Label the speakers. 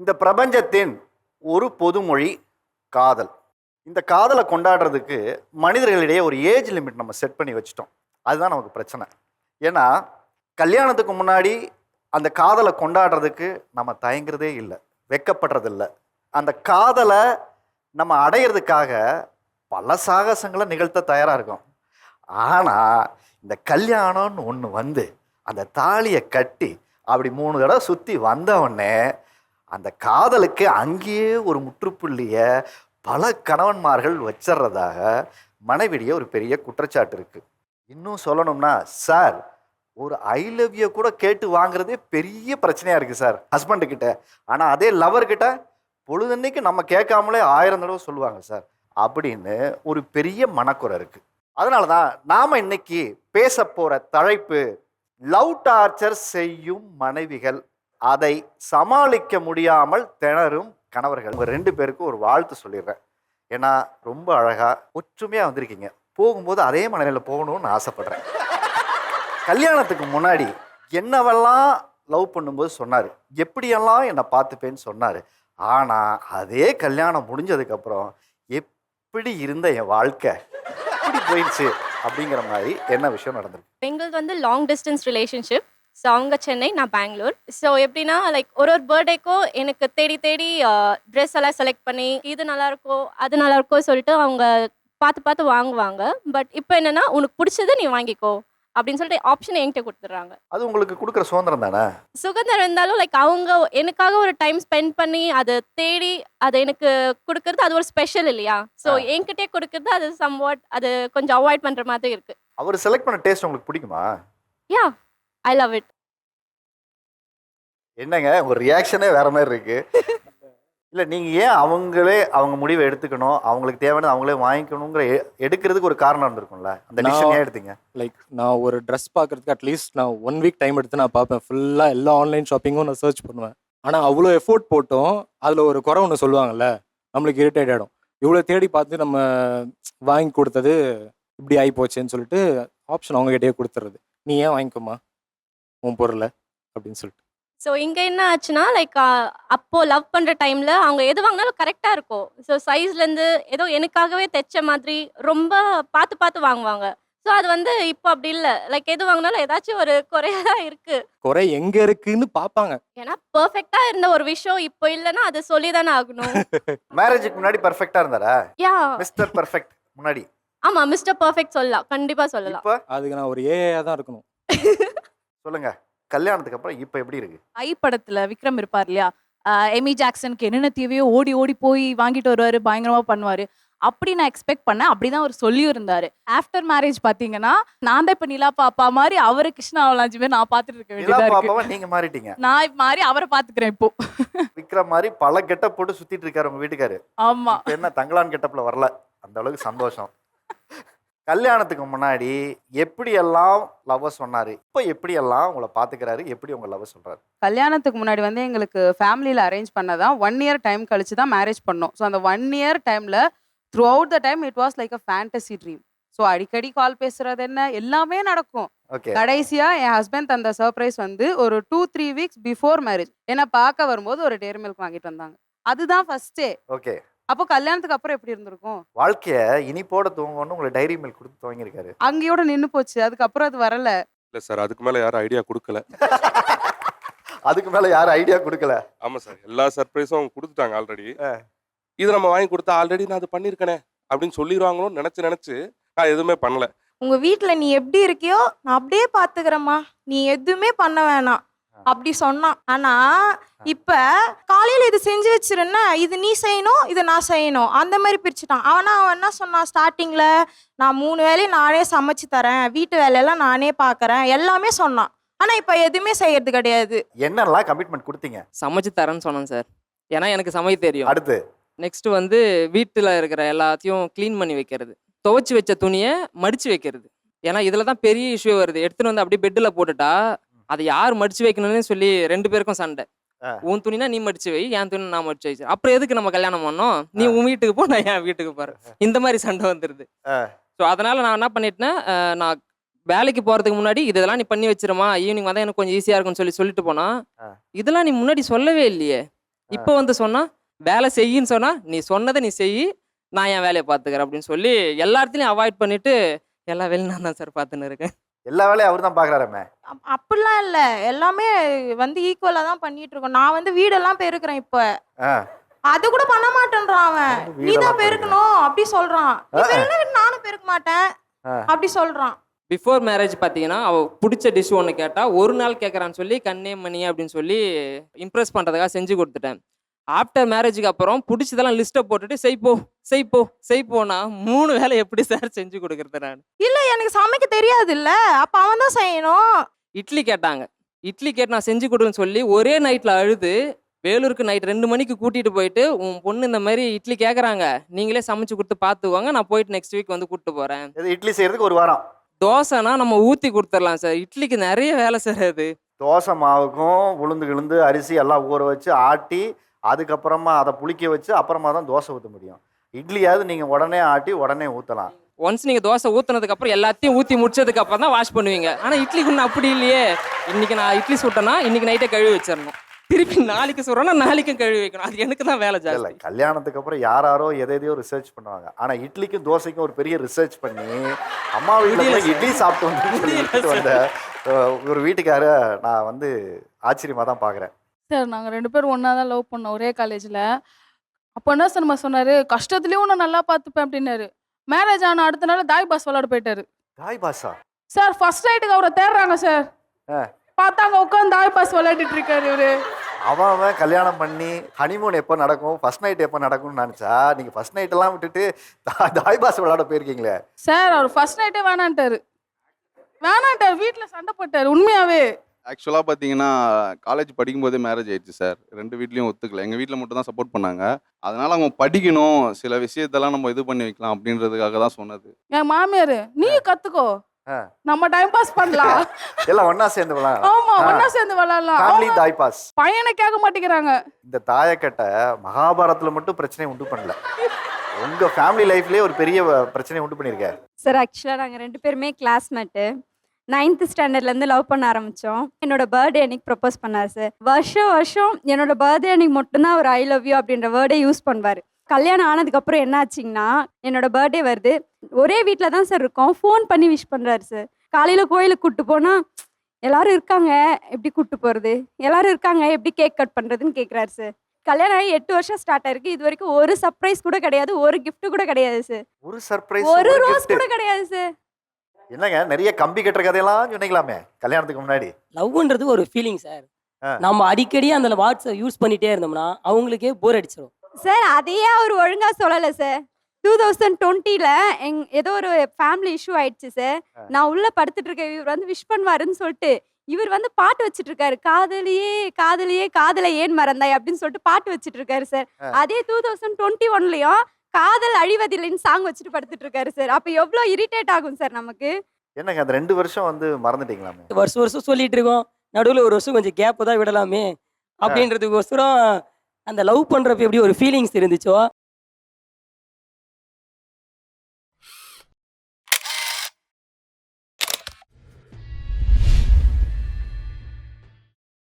Speaker 1: இந்த பிரபஞ்சத்தின் ஒரு பொதுமொழி காதல். இந்த காதலை கொண்டாடுறதுக்கு மனிதர்களிடையே ஒரு ஏஜ் லிமிட் நம்ம செட் பண்ணி வச்சிட்டோம். அதுதான் நமக்கு பிரச்சனை. ஏன்னா கல்யாணத்துக்கு முன்னாடி அந்த காதலை கொண்டாடுறதுக்கு நம்ம தயங்குறதே இல்லை வெக்கப்படுறதில்ல அந்த காதலை நம்ம அடையிறதுக்காக பல சாகசங்களை நிகழ்த்த தயாராக இருக்கும். ஆனால் இந்த கல்யாணம்னு ஒன்று வந்து அந்த தாலியை கட்டி அப்படி மூணு தடவை சுற்றி வந்தவொடனே அந்த காதலுக்கு அங்கேயே ஒரு முற்றுப்புள்ளியை பல கணவன்மார்கள் வச்சிடுறதாக மனைவிடைய ஒரு பெரிய குற்றச்சாட்டு இருக்கு. இன்னும் சொல்லணும்னா சார் ஒரு ஐ லவ் யூ கூட கேட்டு வாங்குறதே பெரிய பிரச்சனையாக இருக்குது சார் ஹஸ்பண்டு கிட்ட. ஆனால் அதே லவர் கிட்ட பொழுதன்னைக்கு நம்ம கேட்காமலே ஆயிரம் தடவை சொல்லுவாங்க சார் அப்படின்னு ஒரு பெரிய மனக்குறை இருக்குது அதனால தான் நாம் இன்னைக்கு பேச போகிற தலைப்பு லவ் டார்ச்சர் செய்யும் மனைவிகள் அதை சமாளிக்க முடியாமல் திணறும் கணவர்கள். உங்கள் ரெண்டு பேருக்கும் ஒரு வாழ்த்து சொல்லிடுறேன். ஏன்னா ரொம்ப அழகாக ஒற்றுமையாக வந்திருக்கீங்க. போகும்போது அதே மனநிலையில் போகணும்னு ஆசைப்பட்றேன். கல்யாணத்துக்கு முன்னாடி என்னவெல்லாம் லவ் பண்ணும்போது சொன்னார்? எப்படியெல்லாம் என்னை பார்த்துப்பேன்னு சொன்னார்? ஆனால் அதே கல்யாணம் முடிஞ்சதுக்கப்புறம் எப்படி இருந்த என் வாழ்க்கை? எப்படி போயிடுச்சு அப்படிங்கிற மாதிரி என்ன விஷயம் நடந்திருக்கு?
Speaker 2: எங்களது வந்து லாங் டிஸ்டன்ஸ் ரிலேஷன்ஷிப் ஸோ அவங்க சென்னை நான் பெங்களூர். ஸோ எப்படின்னா லைக் ஒரு ஒரு பர்த்டேக்கும் எனக்கு தேடி தேடி ட்ரெஸ் எல்லாம் செலக்ட் பண்ணி இது நல்லா இருக்கோ அது நல்லா இருக்கோ சொல்லிட்டு அவங்க பார்த்து பார்த்து வாங்குவாங்க. பட் இப்போ என்னன்னா உனக்கு பிடிச்சது நீ வாங்கிக்கோ அப்படின்னு சொல்லிட்டு ஆப்ஷன் என்கிட்ட கொடுத்துட்றாங்க.
Speaker 1: அது உங்களுக்கு கொடுக்குற சுதந்திரம் தானே?
Speaker 2: சுதந்திரம் இருந்தாலும் லைக் அவங்க எனக்காக ஒரு டைம் ஸ்பெண்ட் பண்ணி அதை தேடி அதை எனக்கு கொடுக்கறது அது ஒரு ஸ்பெஷல் இல்லையா? ஸோ. என்கிட்டே கொடுக்கறது அது சம்வாட் அது கொஞ்சம் அவாய்ட் பண்ணுற மாதிரி இருக்கு.
Speaker 1: அவர் செலக்ட் பண்ண டேஸ்ட் உங்களுக்கு பிடிக்குமா?
Speaker 2: யா ஐ லவ் இட்
Speaker 1: என்னங்க? உங்க ரியாக்ஷனே வேற மாதிரி இருக்கு. இல்ல நீங்க ஏன் அவங்களே அவங்க முடிவை எடுத்துக்கணும் அவங்களுக்கு தேவையானது அவங்களே வாங்கிக்கணுங்கிற எ- எடுக்கிறதுக்கு ஒரு காரணம் இருந்திருக்கும்ல? அந்த
Speaker 3: நான்-
Speaker 1: டிசிஷன் ஏன் எடுத்தீங்க.
Speaker 3: லைக் நான் ஒரு ட்ரெஸ் பார்க்கறதுக்கு அட்லீஸ்ட் நான் ஒன் வீக் டைம் எடுத்து நான் பார்ப்பேன். ஃபுல்லாக எல்லா ஆன்லைன் ஷாப்பிங்கும் நான் சர்ச் பண்ணுவேன். ஆனால் அவ்வளோ எஃபோர்ட் போட்டும் அதில் ஒரு குறை ஒன்று சொல்லுவாங்கல்ல நம்மளுக்கு இரிட்டேட் ஆகிடும் இவ்வளோ தேடி பார்த்து நம்ம வாங்கி கொடுத்தது இப்படி ஆகி போச்சேன்னு சொல்லிட்டு ஆப்ஷன் அவங்ககிட்டயே கொடுத்துறது நீ ஏன் வாங்கிக்கோமா உன் பொருளை அப்படின்னு சொல்லிட்டு.
Speaker 2: ஸோ இங்கே என்ன ஆச்சுன்னா லைக் அப்போ லவ் பண்ணுற டைமில் அவங்க எது வாங்கினாலும் கரெக்டாக இருக்கும். ஸோ சைஸ்லேருந்து ஏதோ எனக்காகவே தைச்ச மாதிரி ரொம்ப பார்த்து பார்த்து வாங்குவாங்க. ஸோ அது வந்து இப்போ அப்படி இல்லை. லைக் எது வாங்கினாலும் ஏதாச்சும் ஒரு குறையாக தான் இருக்குது
Speaker 3: குறை எங்கே இருக்குன்னு பார்ப்பாங்க.
Speaker 2: ஏன்னா பர்ஃபெக்டாக இருந்த ஒரு விஷயம் இப்போ இல்லைன்னா அது சொல்லி தானே ஆகணும்.
Speaker 1: மேரேஜுக்கு முன்னாடி பெர்ஃபெக்ட்டா இருந்தாரா?
Speaker 2: யா.
Speaker 1: மிஸ்டர் பெர்ஃபெக்ட் முன்னாடி.
Speaker 2: ஆமாம் மிஸ்டர் பர்ஃபெக்ட் சொல்லலாம். கண்டிப்பாக சொல்லலாம்.
Speaker 1: இப்ப?
Speaker 3: அதுக்கு நான் ஒரு ஏஐயாக தான் இருக்கணும்.
Speaker 1: சொல்லுங்க. கல்யாணத்துக்கு அப்புறம் இப்ப எப்படி இருக்கு?
Speaker 4: ஐ படத்துல விக்ரம் இருப்பார் இல்லையா? எமி ஜாக்சனுக்கு என்னென்ன தேவையோ ஓடி ஓடி போய் வாங்கிட்டு வருவாரு பயங்கரமா பண்ணுவாரு. அப்படி நான் எக்ஸ்பெக்ட் பண்ணேன். அப்படிதான் அவர் சொல்லியும் இருந்தாரு. ஆஃப்டர் மேரேஜ் பாத்தீங்கன்னா நான் தான் இப்ப நிலா பாப்பா மாதிரி அவரு கிருஷ்ணா அவலாஞ்சி பேர் நான் பாத்துட்டு இருக்க வேண்டியதா இருக்கு.
Speaker 1: நீங்க மாறிட்டீங்க?
Speaker 4: நான் மாதிரி அவரை பாத்துக்கிறேன் இப்போ.
Speaker 1: விக்ரம் மாதிரி பல கெட்ட போட்டு சுத்திட்டு இருக்காரு உங்க வீட்டுக்காரு.
Speaker 4: ஆமா.
Speaker 1: என்ன தங்கலான் கெட்டப்ல வரல? அந்த அளவுக்கு சந்தோஷம். கல்யாணத்துக்கு முன்னாடி எப்படியெல்லாம் லவ் சொன்னாரு? இப்போ எப்படியெல்லாம் உங்களை பாத்துக்கிறாரு? எப்படி உங்க லவ் சொல்றாரு?
Speaker 5: கல்யாணத்துக்கு முன்னாடி வந்து எங்களுக்கு ஃபேமிலியில் அரேஞ்ச் பண்ணதான் ஒன் இயர் டைம் கழிச்சு தான் மேரேஜ் பண்ணோம். ஸோ அந்த ஒன் இயர் டைமில் throughout the time it was like a fantasy dream so அடிக்கடி கால் பேசுறது என்ன? எல்லாமே நடக்கும்.
Speaker 1: ஓகே
Speaker 5: கடைசியா என் ஹஸ்பண்ட் தந்த சர்ப்ரைஸ் வந்து ஒரு two three weeks before marriage என்னை பார்க்க வரும்போது ஒரு டேரி மில்க் வாங்கிட்டு வந்தாங்க. அதுதான் ஃபர்ஸ்டே
Speaker 1: ஓகே
Speaker 5: அப்போ கல்யாணத்துக்கு அப்புறம் எப்படி இருந்திருக்கும்?
Speaker 1: வாழ்க்கைய இனிப்போட தூங்கணும்னு உங்களுக்கு டைரி மில்க் கொடுத்து துவங்கியிருக்காரு.
Speaker 5: அங்கேயோட நின்று போச்சு. அதுக்கப்புறம் அது வரல.
Speaker 6: இல்லை சார் அதுக்கு மேலே யாரும் ஐடியா கொடுக்கல.
Speaker 1: அதுக்கு மேல யாரும் ஐடியா கொடுக்கல.
Speaker 6: ஆமாம் சார் எல்லா சர்ப்ரைஸும் அவங்க கொடுத்துட்டாங்க ஆல்ரெடி. இது நம்ம வாங்கி கொடுத்தா ஆல்ரெடி நான் அது பண்ணியிருக்கேனே அப்படின்னு சொல்லிடுவாங்களோன்னு நினச்சி நினச்சி நான் எதுவுமே பண்ணல.
Speaker 7: உங்க வீட்ல நீ எப்படி இருக்கியோ நான் அப்படியே பாத்துக்கிறேம்மா. நீ எதுவுமே பண்ண வேணாம். அப்படி சொன்னான். ஆனா இப்ப காலையில இது செஞ்சு வச்சிருன்னா இது நீ செய்யணும் இது நான் செய்யணும். அந்த மாதிரி பிரிச்சுட்டான். அவனா அவன் என்ன சொன்னான்? ஸ்டார்டிங்ல நான் மூணு வேலையும் நானே சமைச்சு தரேன். வீட்டு வேலையெல்லாம் நானே பாக்குறேன். எல்லாமே சொன்னான். ஆனா இப்ப எதுவுமே செய்யறது கிடையாது.
Speaker 1: என்னெல்லாம் கமிட்மெண்ட் கொடுத்தீங்க?
Speaker 8: சமைச்சு தரேன்னு சொன்னேன் சார். ஏன்னா எனக்கு சமைக்க தெரியும்.
Speaker 1: அடுத்து?
Speaker 8: நெக்ஸ்ட் வந்து வீட்டில் இருக்கிற எல்லாத்தையும் க்ளீன் பண்ணி வைக்கிறது. துவைச்சு வச்ச துணியை மடிச்சு வைக்கிறது. ஏன்னா இதில் தான் பெரிய இஷ்யூ வருது. எடுத்துட்டு வந்து அப்படியே பெட்டில் போட்டுட்டா அதை யார் மடிச்சு வைக்கணும்னு சொல்லி ரெண்டு பேருக்கும் சண்டை. உன் துணினா நீ மடிச்சு வை என் துணி நான் மடிச்சு வச்சு அப்புறம் எதுக்கு நம்ம கல்யாணம் பண்ணோம்? நீ உன் வீட்டுக்கு போ நான் என் வீட்டுக்கு போறேன். இந்த மாதிரி சண்டை வந்துருது. ஸோ அதனால நான் என்ன பண்ணிட்டேன்னா நான் வேலைக்கு போறதுக்கு முன்னாடி இதெல்லாம் நீ பண்ணி வச்சிருமா? ஈவினிங் வந்தா எனக்கு கொஞ்சம் ஈஸியா இருக்கும்னு சொல்லி சொல்லிட்டு போனா. இதெல்லாம் நீ முன்னாடி சொல்லவே இல்லையே. இப்போ வந்து சொன்னா வேலை செய்யின்னு சொன்னா நீ சொன்னதை நீ செய் நான் என் வேலையை பார்த்துக்கிறேன். அப்படின்னு சொல்லி எல்லாத்தையும் அவாய்ட் பண்ணிட்டு எல்லா வேலையும் நான் தான் சார் பார்த்துன்னு இருக்கேன்.
Speaker 1: எல்லா வேலையும் அவர் தான் பார்க்குறாருமே
Speaker 7: அப்- அப்படிலாம் இல்ல. எல்லாமே வந்து ஈக்குவலா தான் பண்ணிட்டு இருக்கோம் நான் வந்து வீடெல்லாம் பெருக்கிறேன் இப்ப. அது கூட பண்ண மாட்டேன்றான் அவன். நீ தான் பெருக்கணும். அப்படி சொல்றான். நானும் பெருக்க மாட்டேன். அப்படி சொல்றான்.
Speaker 8: பிஃபோர் மேரேஜ் பார்த்தீங்கன்னா அவ பிடிச்ச டிஷ் ஒன்று கேட்டால் ஒரு நாள் கேட்குறான்னு சொல்லி கண்ணே மணி அப்படின்னு சொல்லி இம்ப்ரெஸ் பண்ணுறதுக்காக செஞ்சு கொடுத்துட்டேன். ஆஃப்டர் மேரேஜுக்கு அப்புறம் பிடிச்சதெல்லாம் லிஸ்ட்டை போட்டுட்டு செய்ப்போ செய்ப்போ செய்ப்போனா மூணு வேலை எப்படி சார் செஞ்சு கொடுக்குறது நான்?
Speaker 7: இல்ல எனக்கு சமைக்க தெரியாது இல்ல அப்ப அவன் தான் செய்யணும்.
Speaker 8: இட்லி கேட்டாங்க. இட்லி கேட்டு நான் செஞ்சு கொடுன்னு சொல்லி ஒரே நைட்டில் அழுது வேலூருக்கு நைட் ரெண்டு மணிக்கு கூட்டிகிட்டு போயிட்டு உன் பொண்ணு இந்த மாதிரி இட்லி கேட்குறாங்க நீங்களே சமைச்சு கொடுத்து பார்த்துக்கோங்க நான் போயிட்டு நெக்ஸ்ட் வீக் வந்து கூப்பிட்டு போகிறேன்
Speaker 1: இது இட்லி செய்யறதுக்கு ஒரு வாரம்.
Speaker 8: தோசைனா நம்ம ஊற்றி கொடுத்துடலாம் சார் இட்லிக்கு நிறைய வேலை சார் அது.
Speaker 1: தோசை மாவுக்கும் உளுந்து கிழுந்து அரிசி எல்லாம் ஊற வச்சு ஆட்டி அதுக்கப்புறமா அதை புளிக்க வச்சு அப்புறமா தான் தோசை ஊற்ற முடியும். இட்லியாவது நீங்கள் உடனே ஆட்டி உடனே ஊற்றலாம்
Speaker 8: ஒன்ஸ் நீங்கள் தோசை ஊற்றுனதுக்கு அப்புறம் எல்லாத்தையும் ஊற்றி முடிச்சதுக்கு அப்புறம் தான் வாஷ் பண்ணுவீங்க. ஆனால் இட்லிக்கு இன்னும் அப்படி இல்லையே. இன்னைக்கு நான் இட்லி சுட்டேன்னா இன்னைக்கு நைட்டே கழுவி வச்சிடணும். திருப்பி நாளைக்கு சுடுறோன்னா நாளைக்கும் கழுவி வைக்கணும். அது எனக்கு தான் வேலை
Speaker 1: இல்லை
Speaker 8: ஜாஸ்தி.
Speaker 1: கல்யாணத்துக்கு அப்புறம் யாராரோ எதை எதையோ ரிசர்ச் பண்ணுவாங்க. ஆனால் இட்லிக்கும் தோசைக்கும் ஒரு பெரிய ரிசர்ச் பண்ணி அம்மா வீட்டில் இட்லி சாப்பிட்டு வந்து ஒரு வீட்டுக்கார நான் வந்து ஆச்சரியமாக தான் பார்க்குறேன்
Speaker 4: சார் நாங்கள் ரெண்டு பேரும் ஒன்றா தான் லவ் பண்ணோம் ஒரே காலேஜில் அப்போ என்ன சார் நம்ம சொன்னார்? கஷ்டத்துலேயும் உன்னை நல்லா பார்த்துப்பேன் அப்படின்னாரு. மேரேஜ் ஆன அடுத்த நாள் தாய் பாஸ் விளாட போயிட்டாரு.
Speaker 1: தாய் பாஷா
Speaker 4: சார் ஃபர்ஸ்ட் நைட்டுக்கு அவரை தேடுறாங்க சார்
Speaker 1: ஆ.
Speaker 4: பார்த்தாங்க உட்காந்து தாய் பாஸ் விளையாடிட்டு இருக்காரு இவரு.
Speaker 1: அவன் அவன் கல்யாணம் பண்ணி ஹனிமூன் எப்போ நடக்கும்? ஃபர்ஸ்ட் நைட் எப்போ நடக்கும்னு நினச்சா நீங்கள் ஃபர்ஸ்ட் நைட்டெல்லாம் விட்டுட்டு தா- தாய் பாஸ் விளையாட போயிருக்கீங்களே.
Speaker 4: சார் அவர் ஃபர்ஸ்ட் நைட்டே வேணான்ட்டாரு. வேணான்ட்டார். வீட்டில் சண்டை போட்டார் உண்மையாவே.
Speaker 9: ஆக்சுவலாக பார்த்தீங்கன்னா காலேஜ் படிக்கும்போதே மேரேஜ் ஆயிடுச்சு சார் ரெண்டு வீட்லேயும் ஒத்துக்கல. எங்கள் வீட்டில் மட்டும் தான் சப்போர்ட் பண்ணாங்க. அதனால அவங்க படிக்கணும். சில விஷயத்தெல்லாம் நம்ம இது பண்ணி வைக்கலாம் அப்படின்றதுக்காக தான் சொன்னது.
Speaker 4: என் மாமியார் நீ கத்துக்கோ. நம்ம டைம் பாஸ் பண்ணலாம்.
Speaker 1: எல்லாம் ஒன்றா சேர்ந்து விளையாடலாம்
Speaker 4: ஆமா. ஒண்ணா சேர்ந்து விளையாடலாம்
Speaker 1: ஃபேமிலி தாய் பாஸ்
Speaker 4: பையனை கேட்க மாட்டேங்கிறாங்க.
Speaker 1: இந்த தாயக்கட்டை மகாபாரத்தில் மட்டும் பிரச்சனை உண்டு பண்ணல. உங்கள் ஃபேமிலி லைஃப்லேயே ஒரு பெரிய பிரச்சனை உண்டு பண்ணியிருக்க
Speaker 10: சார் ஆக்சுவலாக நாங்கள் ரெண்டு பேருமே கிளாஸ்மேட்டு நைன்த் ஸ்டாண்டர்ட்லேருந்து லவ் பண்ண ஆரம்பித்தோம் என்னோட பர்த்டே அன்னைக்கு ப்ரப்போஸ் பண்ணார் சார் வருஷம் வருஷம் என்னோட பர்த்டே அன்னைக்கு மட்டும்தான் அவர் ஐ லவ் யூ அப்படின்ற வேர்டை யூஸ் பண்ணுவார். கல்யாணம் ஆனதுக்கப்புறம் என்ன ஆச்சுங்கன்னா என்னோட பர்த்டே வருது. ஒரே வீட்டில் தான் சார் இருக்கோம். ஃபோன் பண்ணி விஷ் பண்ணுறாரு சார் காலையில் கோயிலுக்கு கூப்பிட்டு போனால் எல்லாரும் இருக்காங்க. எப்படி கூப்பிட்டு போகிறது எல்லாரும் இருக்காங்க. எப்படி கேக் கட் பண்ணுறதுன்னு கேட்குறாரு சார் கல்யாணம் ஆகி எட்டு வருஷம் ஸ்டார்ட் ஆயிருக்கு. இது வரைக்கும் ஒரு சர்ப்ரைஸ் கூட கிடையாது. ஒரு gift கூட கிடையாது சார்
Speaker 1: ஒரு சர்ப்ரைஸ்
Speaker 10: ஒரு ரோஸ். கூட கிடையாது சார்
Speaker 1: என்னங்க நிறைய கம்பி கட்டுற கதையெல்லாம் சொன்னீங்களாமே கல்யாணத்துக்கு முன்னாடி?
Speaker 11: லவ்ன்றது ஒரு ஃபீலிங் சார். நம்ம அடிக்கடி அந்த வாட்ஸை யூஸ் பண்ணிட்டே இருந்தோம்னா அவங்களுக்கே போர் அடிச்சிடும்
Speaker 10: சார் அதையே அவர் ஒழுங்கா சொல்லலை சார் டூ தௌசண்ட் டுவெண்ட்டியில் எங் ஏதோ ஒரு ஃபேமிலி இஷ்யூ ஆயிடுச்சு சார். நான் உள்ள படுத்துட்டு இருக்கேன். இவர் வந்து விஷ் பண்ணுவாருன்னு சொல்லிட்டு இவர் வந்து பாட்டு வச்சிட்டு இருக்காரு. காதலியே காதலியே காதலை ஏன் மறந்தாய்? அப்படின்னு சொல்லிட்டு பாட்டு வச்சிட்டு இருக்காரு சார். அதே டூ தௌசண்ட் டுவெண்ட்டி ஒன்லயும் காதல் அழிவதில்லைன்னு சாங் வச்சுட்டு படுத்துட்டு இருக்காரு சார் அப்போ எவ்வளோ இரிட்டேட் ஆகும் சார் நமக்கு?
Speaker 1: என்னங்க அந்த ரெண்டு வருஷம் வந்து மறந்துட்டீங்களாமே?
Speaker 11: வருஷம் வருஷம் சொல்லிட்டு இருக்கோம். நடுவில் ஒரு வருஷம் கொஞ்சம் கேப்பு தான் விடலாமே. அப்படின்றதுக்கோசரம் அந்த லவ் பண்ணுறப்ப எப்படி ஒரு ஃபீலிங்ஸ் இருந்துச்சோ